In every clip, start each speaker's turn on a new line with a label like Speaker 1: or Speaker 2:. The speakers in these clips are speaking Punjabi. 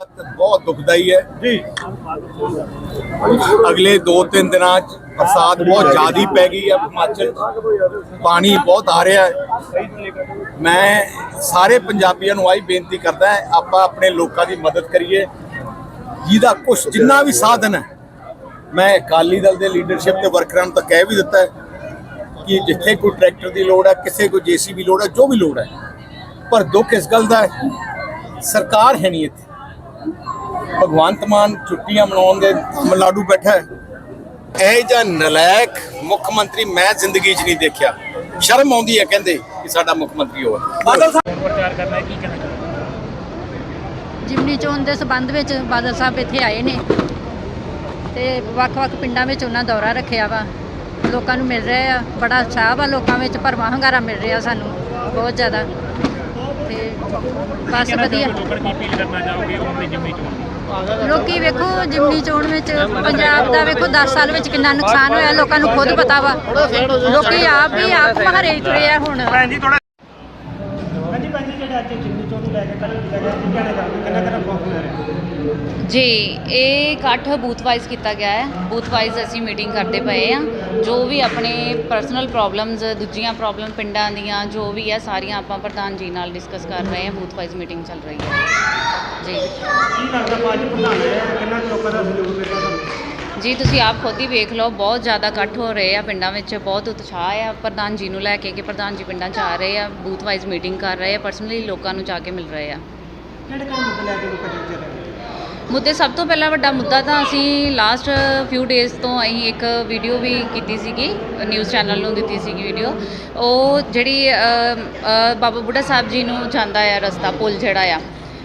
Speaker 1: ਬਹੁਤ ਦੁਖਦਾਈ ਹੈ।
Speaker 2: ਜੀ।
Speaker 1: ਅਗਲੇ 2-3 ਦਿਨਾਂ 'ਚ ਬਰਸਾਤ ਬਹੁਤ ਜ਼ਿਆਦੀ ਪੈ ਗਈ ਹੈ ਹਿਮਾਚਲ। ਪਾਣੀ ਬਹੁਤ ਆ ਰਿਹਾ ਹੈ। ਮੈਂ ਸਾਰੇ ਪੰਜਾਬੀਆਂ ਨੂੰ ਆਈ ਬੇਨਤੀ ਕਰਦਾ ਹਾਂ ਆਪਾਂ ਆਪਣੇ ਲੋਕਾਂ ਦੀ ਮਦਦ ਕਰੀਏ। ਜਿਹਦਾ ਕੁਛ ਜਿੰਨਾ ਵੀ ਸਾਧਨ ਹੈ ਮੈਂ ਅਕਾਲੀ ਦਲ ਦੇ ਲੀਡਰਸ਼ਿਪ ਤੇ ਵਰਕਰਾਂ ਨੂੰ ਤਾਂ ਕਹਿ ਵੀ ਦਿੱਤਾ ਹੈ ਕਿ ਜਿੱਥੇ ਕੋਈ ਟਰੈਕਟਰ ਦੀ ਲੋੜ ਹੈ ਕਿਸੇ ਕੋਈ ਜੀਸੀਬੀ ਲੋੜ ਹੈ ਜੋ ਵੀ ਲੋੜ ਹੈ। ਪਰ ਦੁੱਖ ਇਸ ਗੱਲ ਦਾ ਹੈ ਸਰਕਾਰ ਹੈ ਨਹੀਂ ਇੱਥੇ। ਭਗਵੰਤ ਮਾਨ ਛੁੱਟੀਆਂ ਮਨਾਉਣ ਦੇ ਤਮਿਲਨਾਡੂ ਬੈਠਾ ਹੈ। ਇਹ ਜਾਂ ਨਲਾਇਕ ਮੁੱਖ ਮੰਤਰੀ ਮੈਂ ਜ਼ਿੰਦਗੀ 'ਚ ਨਹੀਂ ਦੇਖਿਆ। ਸ਼ਰਮ ਆਉਂਦੀ ਹੈ ਕਹਿੰਦੇ ਕਿ ਸਾਡਾ ਮੁੱਖ ਮੰਤਰੀ ਹੋਵੇ
Speaker 2: ਬਾਦਲ ਸਾਹਿਬ ਪ੍ਰਚਾਰ ਕਰਨਾ ਹੈ ਕੀ ਕਹਿਣਾ ਚਾਹੁੰਦੇ
Speaker 3: ਜਿਮਨੀ ਚੋਣ ਦੇ ਸਬੰਧ ਵਿੱਚ ਬਾਦਲ ਸਾਹਿਬ ਇੱਥੇ ਆਏ ਨੇ ਤੇ ਵੱਖ-ਵੱਖ ਪਿੰਡਾਂ ਵਿੱਚ ਉਹਨਾਂ ਦੌਰਾ ਰੱਖਿਆ ਵਾ। ਲੋਕਾਂ ਨੂੰ ਮਿਲ ਰਿਹਾ ਆ। ਬੜਾ ਉਤਸ਼ਾਹ ਵਾ ਲੋਕਾਂ ਵਿੱਚ ਭਰਵਾਂ ਹੰਗਾਰਾ ਮਿਲ ਰਿਹਾ ਸਾਨੂੰ ਬਹੁਤ ਜ਼ਿਆਦਾ। ਤੇ ਬਸ ਵਧੀਆ।
Speaker 2: ਲੋਕਾਂ ਨੂੰ ਕਰਨਾ ਚਾਹੋਗੇ ਉਹਨਾਂ ਦੀ ਜਿੰਮੀ ਚੋਣ
Speaker 3: ਲੋਕੀ ਵੇਖੋ, ਜਿਮਨੀ ਚੋਣ ਵਿੱਚ, ਪੰਜਾਬ ਦਾ ਵੇਖੋ 10 ਸਾਲ ਵਿੱਚ ਕਿੰਨਾ ਨੁਕਸਾਨ ਹੋਇਆ, ਲੋਕਾਂ ਨੂੰ ਖੁਦ ਪਤਾ ਵਾ। ਲੋਕੀ ਆਪ ਵੀ ਆਪ ਮਹਾਰੇ ਤੁਰੇ ਆ ਹੁਣ।
Speaker 2: ਭੈਣ ਜੀ ਥੋੜਾ
Speaker 4: ਹਾਂਜੀ ਭਾਜੀ ਜਿਹੜੇ ਅੱਜ ਜਿੰਨੀ ਚੋਣ ਨੂੰ ਲੈ ਕੇ ਕੱਲ੍ਹ ਕੀਤਾ ਗਿਆ ਕੀ ਕਹਿਣਾ ਚਾਹੋਗੇ ਕਿੰਨਾ ਕਿੰਨਾ ਫੋਰਮ ਲੈ ਰਹੇ? ਹੋ
Speaker 5: ਜੀ ਇਹ ਇਕੱਠ ਬੂਥ ਵਾਈਜ਼ ਕੀਤਾ ਗਿਆ ਹੈ। ਬੂਥ ਵਾਈਜ਼ ਅਸੀਂ ਮੀਟਿੰਗ ਕਰਦੇ ਪਏ ਆ ਜੋ ਵੀ ਆਪਣੇ ਪਰਸਨਲ ਪ੍ਰੋਬਲਮਸ ਦੂਜੀਆਂ ਪ੍ਰੋਬਲਮ ਪਿੰਡਾਂ ਦੀਆਂ ਜੋ ਵੀ ਹੈ ਸਾਰੀਆਂ ਆਪਾਂ ਪ੍ਰਧਾਨ ਜੀ ਨਾਲ ਡਿਸਕਸ ਕਰ ਰਹੇ ਹਾਂ। ਬੂਥ ਵਾਈਜ਼ ਮੀਟਿੰਗ ਚੱਲ ਰਹੀ ਹੈ। ਜੀ।
Speaker 4: ਕੀ ਲੱਗਦਾ ਪੰਜ ਪ੍ਰਧਾਨ ਹੈ ਕਿੰਨਾ ਲੋਕਾਂ ਦਾ ਸਹਿਯੋਗ
Speaker 5: ਜੀ ਤੁਸੀਂ ਆਪ ਖੁਦ ਹੀ ਵੇਖ ਲਓ ਬਹੁਤ ਜ਼ਿਆਦਾ ਇਕੱਠ ਹੋ ਰਹੇ ਆ ਪਿੰਡਾਂ ਵਿੱਚ ਬਹੁਤ ਉਤਸ਼ਾਹ ਆ ਪ੍ਰਧਾਨ ਜੀ ਨੂੰ ਲੈ ਕੇ ਕਿ ਪ੍ਰਧਾਨ ਜੀ ਪਿੰਡਾਂ 'ਚ ਆ ਰਹੇ ਆ ਬੂਥ ਵਾਈਜ਼ ਮੀਟਿੰਗ ਕਰ ਰਹੇ ਆ ਪਰਸਨਲੀ ਲੋਕਾਂ ਨੂੰ ਜਾ ਕੇ ਮਿਲ ਰਹੇ ਆ।
Speaker 4: ਕਿਹੜੇ ਕਿਹੜੇ ਮੁੱਦੇ ਲੈ ਕੇ ਲੋਕਾਂ ਦੇ ਵਿਚਾਰ ਰਹੇ
Speaker 5: ਮੁੱਦੇ ਸਭ ਤੋਂ ਪਹਿਲਾਂ ਵੱਡਾ ਮੁੱਦਾ ਤਾਂ ਅਸੀਂ ਲਾਸਟ ਫਿਊ ਡੇਜ਼ ਤੋਂ ਅਸੀਂ ਇੱਕ ਵੀਡੀਓ ਵੀ ਕੀਤੀ ਸੀਗੀ ਨਿਊਜ਼ ਚੈਨਲ ਨੂੰ ਦਿੱਤੀ ਸੀਗੀ ਵੀਡੀਓ ਉਹ ਜਿਹੜੀ ਬਾਬਾ ਬੁੱਢਾ ਸਾਹਿਬ ਜੀ ਨੂੰ ਜਾਂਦਾ ਆ ਰਸਤਾ ਪੁਲ ਜਿਹੜਾ ਆ।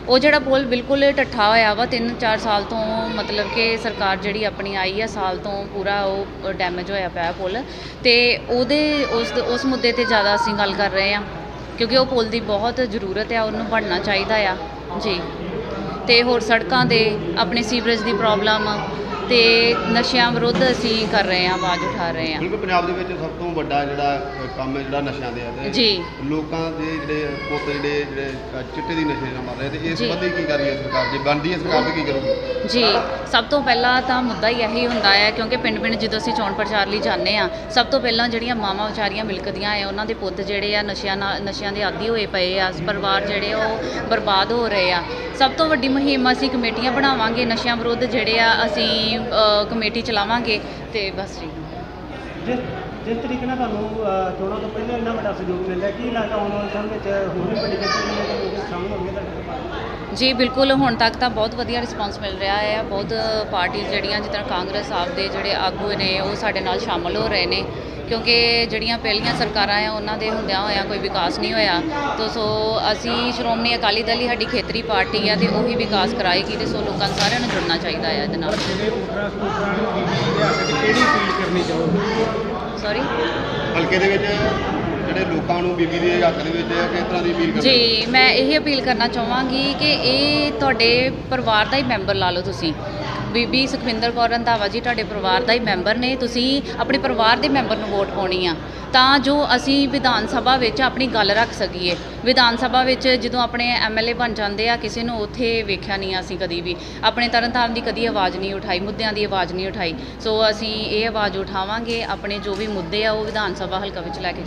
Speaker 5: ਉਹ ਜਿਹੜਾ ਪੁਲ ਬਿਲਕੁਲ ਢੱਠਾ ਹੋਇਆ ਵਾ 3-4 ਸਾਲ ਤੋਂ ਮਤਲਬ ਕਿ ਸਰਕਾਰ ਜਿਹੜੀ ਆਪਣੀ ਆਈ ਆ, ਸਾਲ ਤੋਂ ਪੂਰਾ ਉਹ ਡੈਮੇਜ ਹੋਇਆ ਪਿਆ ਪੁਲ। ਤੇ ਉਹਦੇ ਉਸ ਉਸ ਮੁੱਦੇ ਤੇ ਜ਼ਿਆਦਾ ਅਸੀਂ ਗੱਲ ਕਰ ਰਹੇ ਆ, ਕਿਉਂਕਿ ਉਹ ਪੁਲ ਦੀ ਬਹੁਤ ਜ਼ਰੂਰਤ ਆ, ਉਹਨੂੰ ਬਣਨਾ ਚਾਹੀਦਾ ਆ। ਜੀ। ਤੇ ਹੋਰ ਸੜਕਾਂ ਦੇ, ਆਪਣੇ ਸੀਵਰੇਜ ਦੀ ਪ੍ਰੋਬਲਮ ਤੇ ਨਸ਼ਿਆਂ ਵਿਰੁੱਧ ਅਸੀਂ ਕਰ ਰਹੇ ਹਾਂ ਆਵਾਜ਼ ਉਠਾ ਰਹੇ ਹਾਂ
Speaker 6: ਬਿਲਕੁਲ ਪੰਜਾਬ ਦੇ ਵਿੱਚ ਸਭ ਤੋਂ ਵੱਡਾ ਜਿਹੜਾ ਅ, ਕੰਮ ਹੈ ਜਿਹੜਾ ਨਸ਼ਿਆਂ ਦੇ ਆ ਤੇ
Speaker 5: ਜੀ।
Speaker 6: ਲੋਕਾਂ ਦੇ ਜਿਹੜੇ ਪੁੱਤ ਜਿਹੜੇ ਜਿਹੜੇ ਅ, ਚਿੱਟੇ ਦੀ ਨਸ਼ੇ ਨਾਲ ਮਰ ਰਹੇ ਤੇ ਇਸ
Speaker 5: ਜੀ।
Speaker 6: ਸੰਬੰਧੀ ਕੀ ਕਰ ਰਹੀ ਹੈ ਸਰਕਾਰ ਜੇ ਬਣਦੀ ਹੈ ਸਰਕਾਰ ਤੇ ਕੀ ਕਰੂਗੀ
Speaker 5: ਜੀ ਸਭ ਤੋਂ ਪਹਿਲਾਂ ਤਾਂ ਮੁੱਦਾ ਹੀ ਇਹੀ ਹੁੰਦਾ ਹੈ ਕਿਉਂਕਿ ਪਿੰਡ-ਪਿੰਡ ਜਦੋਂ ਅਸੀਂ ਚੋਣ ਪ੍ਰਚਾਰ ਲਈ ਜਾਂਦੇ ਆ ਸਭ ਤੋਂ ਪਹਿਲਾਂ ਜਿਹੜੀਆਂ ਮਾਵਾਂ ਵਿਚਾਰੀਆਂ ਮਿਲਕਦੀਆਂ ਆ ਉਹਨਾਂ ਦੇ ਪੁੱਤ ਜਿਹੜੇ ਆ ਨਸ਼ਿਆਂ ਨਾਲ ਨਸ਼ਿਆਂ ਦੇ ਆਦੀ ਹੋਏ ਪਏ ਆ ਪਰਿਵਾਰ ਜਿਹੜੇ ਉਹ ਬਰਬਾਦ ਹੋ ਰਹੇ ਆ ਸਭ ਤੋਂ ਵੱਡੀ ਮੁਹਿੰਮ ਅਸੀਂ ਕਮੇਟੀਆਂ ਬਣਾਵਾਂਗੇ ਨਸ਼ਿਆਂ ਵਿਰੁੱਧ ਜਿਹੜੇ ਆ ਅਸੀਂ ਕਮੇਟੀ ਚਲਾਵਾਂਗੇ ਤੇ ਬਸ ਜੀ
Speaker 4: ਜਿਸ ਤਰੀਕੇ ਨਾਲ ਤੁਹਾਨੂੰ ਚੋਣਾਂ ਤੋਂ ਪਹਿਲਾਂ ਇੰਨਾ ਵੱਡਾ ਸਹਿਯੋਗ ਮਿਲ ਰਿਹਾ ਕੀ ਲੱਗਦਾ ਆਉਣ ਵਾਲੇ ਸਮੇਂ ਵਿੱਚ ਹੋਰ ਵੀ ਵੱਡੀ ਗਿਣਤੀ ਦੇ ਲੋਕ ਸ਼ਾਮਲ ਹੋਣਗੇ ਤੁਹਾਡੇ ਨਾਲ
Speaker 5: ਜੀ ਬਿਲਕੁਲ ਹੁਣ ਤੱਕ ਤਾਂ ਬਹੁਤ ਵਧੀਆ ਰਿਸਪਾਂਸ ਮਿਲ ਰਿਹਾ ਹੈ। ਬਹੁਤ ਪਾਰਟੀਆਂ ਜਿਹੜੀਆਂ ਜਿਸ ਤਰ੍ਹਾਂ ਕਾਂਗਰਸ ਆਪ ਦੇ ਜਿਹੜੇ ਆਗੂ ਨੇ ਉਹ ਸਾਡੇ ਨਾਲ ਸ਼ਾਮਲ ਹੋ ਰਹੇ ਨੇ। ਕਿਉਂਕਿ ਜਿਹੜੀਆਂ ਪਹਿਲੀਆਂ ਸਰਕਾਰਾਂ ਆ ਉਹਨਾਂ ਦੇ ਹੁੰਦਿਆਂ ਹੋਇਆਂ ਕੋਈ ਵਿਕਾਸ ਨਹੀਂ ਹੋਇਆ। ਤੋ ਸੋ ਅਸੀਂ ਸ਼੍ਰੋਮਣੀ ਅਕਾਲੀ ਦਲ ਹੀ ਸਾਡੀ ਖੇਤਰੀ ਪਾਰਟੀ ਆ ਤੇ ਉਹੀ ਵਿਕਾਸ ਕਰਾਏਗੀ ਤੇ ਸੋ ਲੋਕਾਂ ਨੂੰ ਸਾਰਿਆਂ ਨੂੰ ਜੁੜਨਾ ਚਾਹੀਦਾ ਹੈ ਇਹਦੇ ਨਾਲ।
Speaker 4: ਕਿਹੜੀ ਅਪੀਲ ਕਰਨੀ ਚਾਹੋਗੇ?
Speaker 5: ਸੌਰੀ
Speaker 6: ਹਲਕੇ ਦੇ ਵਿੱਚ ਜਿਹੜੇ ਲੋਕਾਂ ਨੂੰ ਬੀਬੀ ਦੇ ਹੱਕ ਦੇ ਵਿੱਚ ਕਿਸ ਤਰ੍ਹਾਂ ਦੀ ਅਪੀਲ ਕਰਦੇ
Speaker 5: ਜੀ ਮੈਂ ਇਹ ਅਪੀਲ ਕਰਨਾ ਚਾਹਾਂਗੀ ਕਿ ਇਹ ਤੁਹਾਡੇ ਪਰਿਵਾਰ ਦਾ ਹੀ ਮੈਂਬਰ ਲਾ ਲਓ ਤੁਸੀਂ। ਬੀਬੀ ਸੁਖਵਿੰਦਰ ਕੌਰ ਰੰਧਾਵਾ ਜੀ ਤੁਹਾਡੇ ਪਰਿਵਾਰ ਦਾ ਹੀ ਮੈਂਬਰ ਨੇ ਤੁਸੀਂ ਆਪਣੇ ਪਰਿਵਾਰ ਦੇ ਮੈਂਬਰ ਨੂੰ ਵੋਟ ਪਾਉਣੀ ਆ। ਤਾਂ ਜੋ ਅਸੀਂ ਵਿਧਾਨ ਸਭਾ ਵਿੱਚ ਆਪਣੀ ਗੱਲ ਰੱਖ ਸਕੀਏ। ਵਿਧਾਨ ਸਭਾ ਵਿੱਚ ਜਦੋਂ ਆਪਣੇ ਐਮਐਲਏ ਬਣ ਜਾਂਦੇ ਆ ਕਿਸੇ ਨੂੰ ਉੱਥੇ ਵੇਖਿਆ ਨਹੀਂ ਅਸੀਂ ਕਦੀ ਵੀ। ਆਪਣੇ ਤਰਨਤਾਰਨ ਦੀ ਕਦੀ ਆਵਾਜ਼ ਨਹੀਂ ਉਠਾਈ ਮੁੱਦਿਆਂ ਦੀ ਆਵਾਜ਼ ਨਹੀਂ ਉਠਾਈ। ਸੋ ਅਸੀਂ ਇਹ ਆਵਾਜ਼ ਉਠਾਵਾਂਗੇ ਆਪਣੇ ਜੋ ਵੀ ਮੁੱਦੇ ਆ ਉਹ ਵਿਧਾਨ ਸਭਾ ਹਲਕਾ ਵਿੱਚ ਲੈ ਕੇ